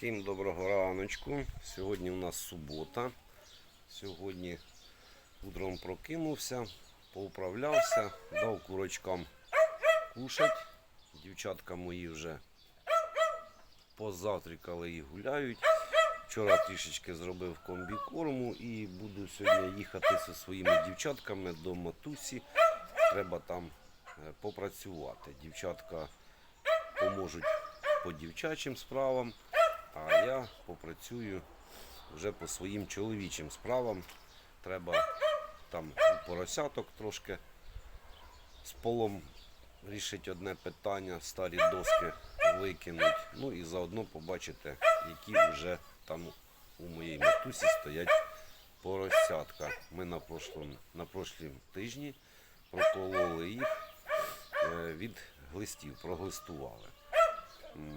Всім доброго раночку. Сьогодні у нас субота. Сьогодні утром прокинувся, поуправлявся, дав курочкам кушать. Дівчатка мої вже позавтракали і гуляють. Вчора трішечки зробив комбікорму і буду сьогодні їхати зі своїми дівчатками до матусі. Треба там е, попрацювати. Дівчатка поможуть по дівчачим справам, а я попрацюю вже по своїм чоловічим справам. Треба там поросяток трошки з полом рішити одне питання, старі доски викинуть. Ну і заодно побачити, які вже там у моїй матусі стоять поросятка. Ми на прошлому, на прошлім тижні прокололи їх е, від глистів, проглистували.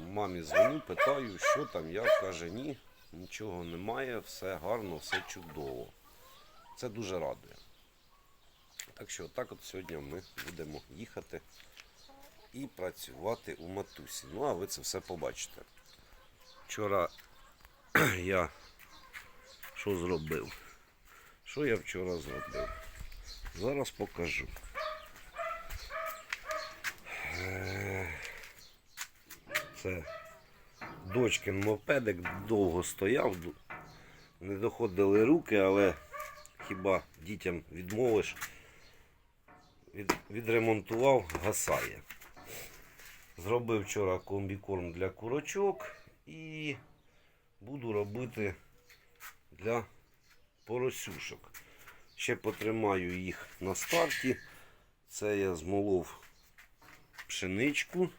Мамі дзвоню, питаю, що там, як каже, ні, нічого немає, все гарно, все чудово. Це дуже радує. Так що так от сьогодні ми будемо їхати і працювати у матусі. Ну, а ви це все побачите. Вчора я що зробив? Що я вчора зробив? Зараз покажу. Це дочкин мопедик довго стояв, не доходили руки, але хіба дітям відмовиш, від, відремонтував, гасає. Зробив вчора комбікорм для курочок і буду робити для поросюшок. Ще потримаю їх на старті. Це я змолов пшеничку.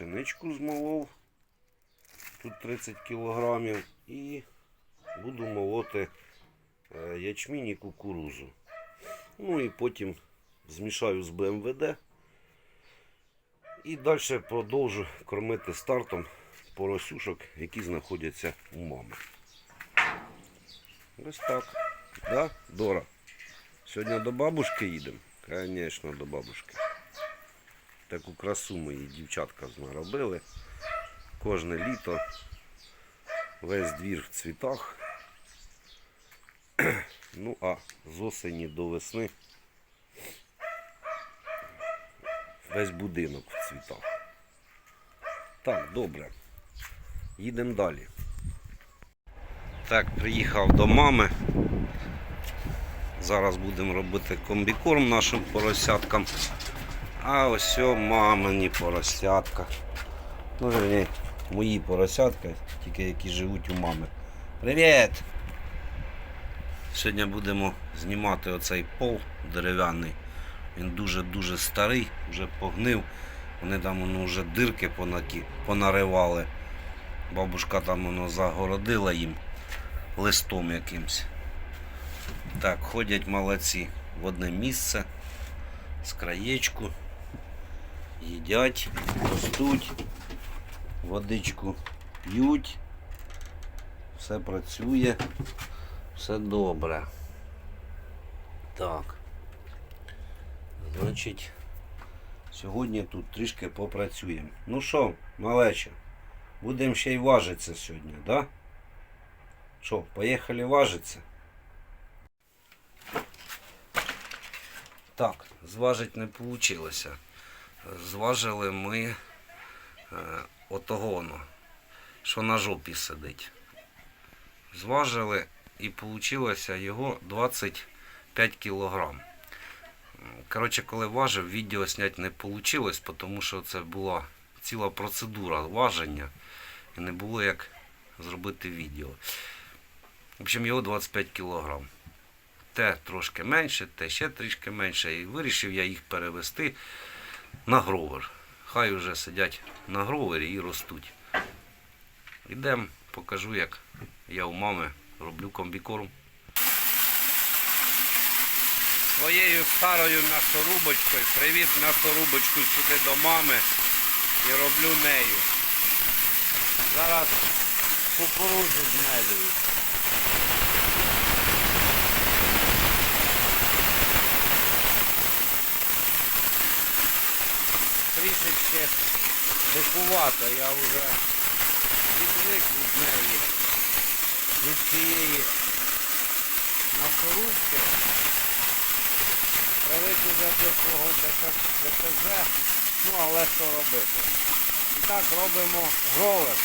Пшеничку змолов. Тут 30 кілограмів. І буду молоти е, ячмінь і кукурузу. Ну і потім змішаю з БМВД. І далі продовжу кормити стартом поросюшок, які знаходяться у мами. Ось так. Да, Дора? Сьогодні до бабушки їдемо? Звісно, до бабушки. Таку красу мої дівчатка наробили. Кожне літо весь двір в цвітах. Ну а з осені до весни весь будинок в цвітах. Так, добре. Їдемо далі. Так, приїхав до мами. Зараз будемо робити комбікорм нашим поросяткам. А ось мамині поросятка. Ну, верні, мої поросятка, тільки які живуть у мами. Привіт! Сьогодні будемо знімати оцей пол дерев'яний. Він дуже-дуже старий, вже погнив. Вони там воно вже дирки понаривали. Бабушка там воно загородила їм листом якимсь. Так, ходять молодці в одне місце з краєчку, їдять, ростуть, водичку п'ють, все працює, все добре. Так. Значить, сьогодні тут трішки попрацюємо. Ну що, малече, будемо ще й важитися сьогодні, так? Да? Що, поїхали важитися? Так, зважить не вийшло. Зважили ми е, отого, воно, що на жопі сидить. Зважили і вийшло його 25 кілограм. Коротше, коли важив, відео зняти не вийшло, тому що це була ціла процедура важення і не було як зробити відео. В общем, його 25 кілограм. Те трошки менше, те ще трішки менше. І вирішив я їх перевести на гровер. Хай вже сидять на гровері і ростуть. Ідемо, покажу, як я у мами роблю комбікорм. Своєю старою м'ясорубочкою, привіз м'ясорубочку сюди до мами і роблю нею. Зараз кукурудзу змелюю. Трішечки дикувато, я вже відвик від неї, від цієї насорубки. Привик уже до свого ДТЗ, ну але що робити. І так робимо гровер.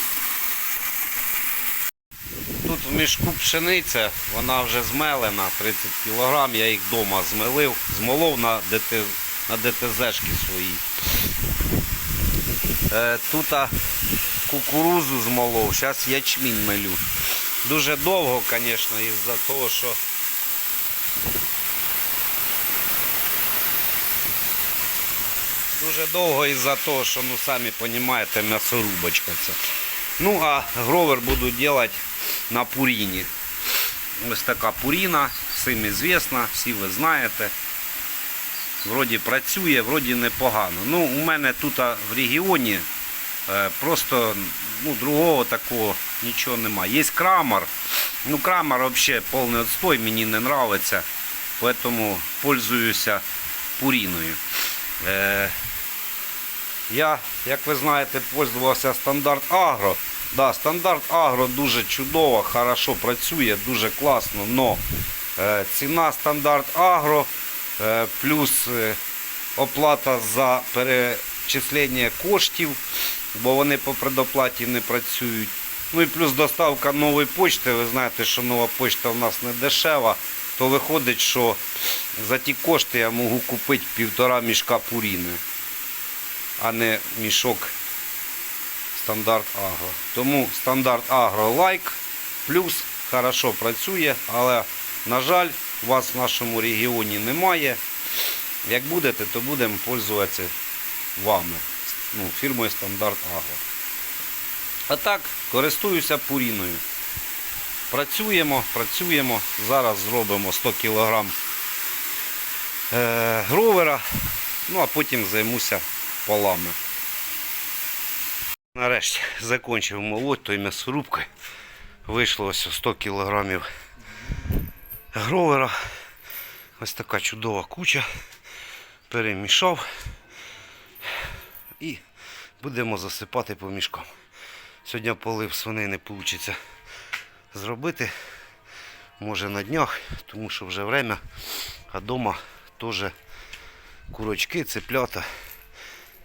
Тут в мішку пшениця, вона вже змелена, 30 кг, я їх вдома змелив, змолов на ДТЗшки свої. Е, тут кукурузу змолов, зараз ячмінь мелю. Дуже довго, звісно, із-за того, що Дуже довго із-за того, що ну самі розумієте, м'ясорубочка це. Ну а гровер буду робити на пуріні. Ось така пуріна, всім звісна, всі ви знаєте. Вроді працює, вроді непогано. Ну, у мене тут в регіоні е, просто ну, другого такого нічого немає. Є крамер. Ну, крамер взагалі повний отстой, мені не подобається. Поэтому пользуюся пуріною. Е, я, як ви знаєте, пользувався стандарт Агро. Да, стандарт Агро дуже чудово, хорошо працює, дуже класно, но е, ціна стандарт Агро плюс е, оплата за перечислення коштів, бо вони по предоплаті не працюють. Ну і плюс доставка нової почти. Ви знаєте, що нова почта в нас не дешева, то виходить, що за ті кошти я можу купити півтора мішка пуріни а не мішок стандарт Агро. Тому стандарт Агро лайк плюс хорошо працює, але, на жаль, вас в нашому регіоні немає. Як будете, то будемо пользуватися вами, ну, фірмою Стандарт Агро. А так, користуюся пуріною. Працюємо, працюємо. Зараз зробимо 100 кг е, гровера, ну а потім займуся полами. Нарешті закінчив молоть той м'ясорубкою. Вийшло ось 100 кг гровера. Ось така чудова куча. Перемішав і будемо засипати по мішкам. Сьогодні полив свиней не вийде зробити. Може на днях, тому що вже время, а вдома теж курочки, цеплята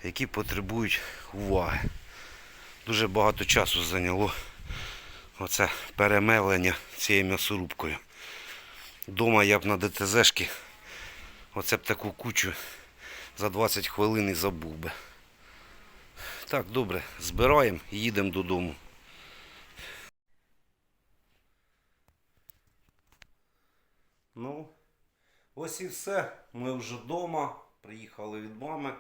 які потребують уваги. Дуже багато часу зайняло оце перемелення цією м'ясорубкою. Дома я б на ДТЗшки оце б таку кучу за 20 хвилин і забув би. Так, добре, збираємо і їдемо додому. Ну, ось і все. Ми вже вдома. Приїхали від мами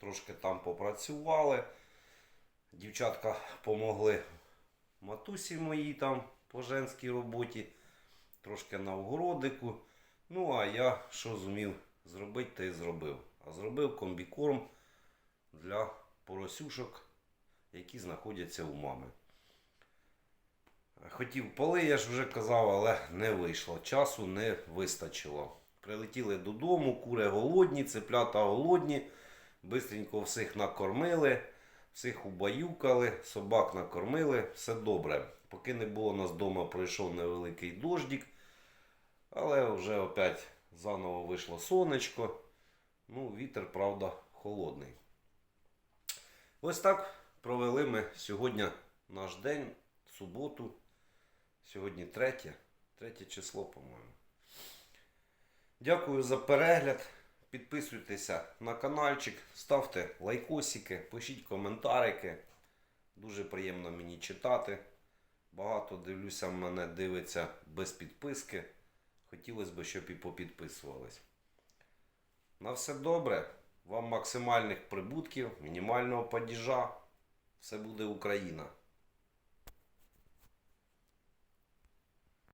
трошки там попрацювали. Дівчатка помогли матусі моїй там по женській роботі, трошки на огородику. Ну, а я що зумів зробити, те й зробив. А зробив комбікорм для поросюшок, які знаходяться у мами. Хотів поли, я ж вже казав, але не вийшло. Часу не вистачило. Прилетіли додому, кури голодні, цеплята голодні. Бистренько всіх накормили, всіх убаюкали, собак накормили, все добре. Поки не було у нас вдома, пройшов невеликий дождик, але вже опять заново вийшло сонечко. Ну, вітер, правда, холодний. Ось так провели ми сьогодні наш день, суботу. Сьогодні третє, третє число, по-моєму. Дякую за перегляд. Підписуйтеся на каналчик, ставте лайкосики, пишіть коментарики. Дуже приємно мені читати. Багато дивлюся, мене дивиться без підписки. Хотілося б, щоб і попідписувались. На все добре. Вам максимальних прибутків, мінімального падіжа. Все буде Україна.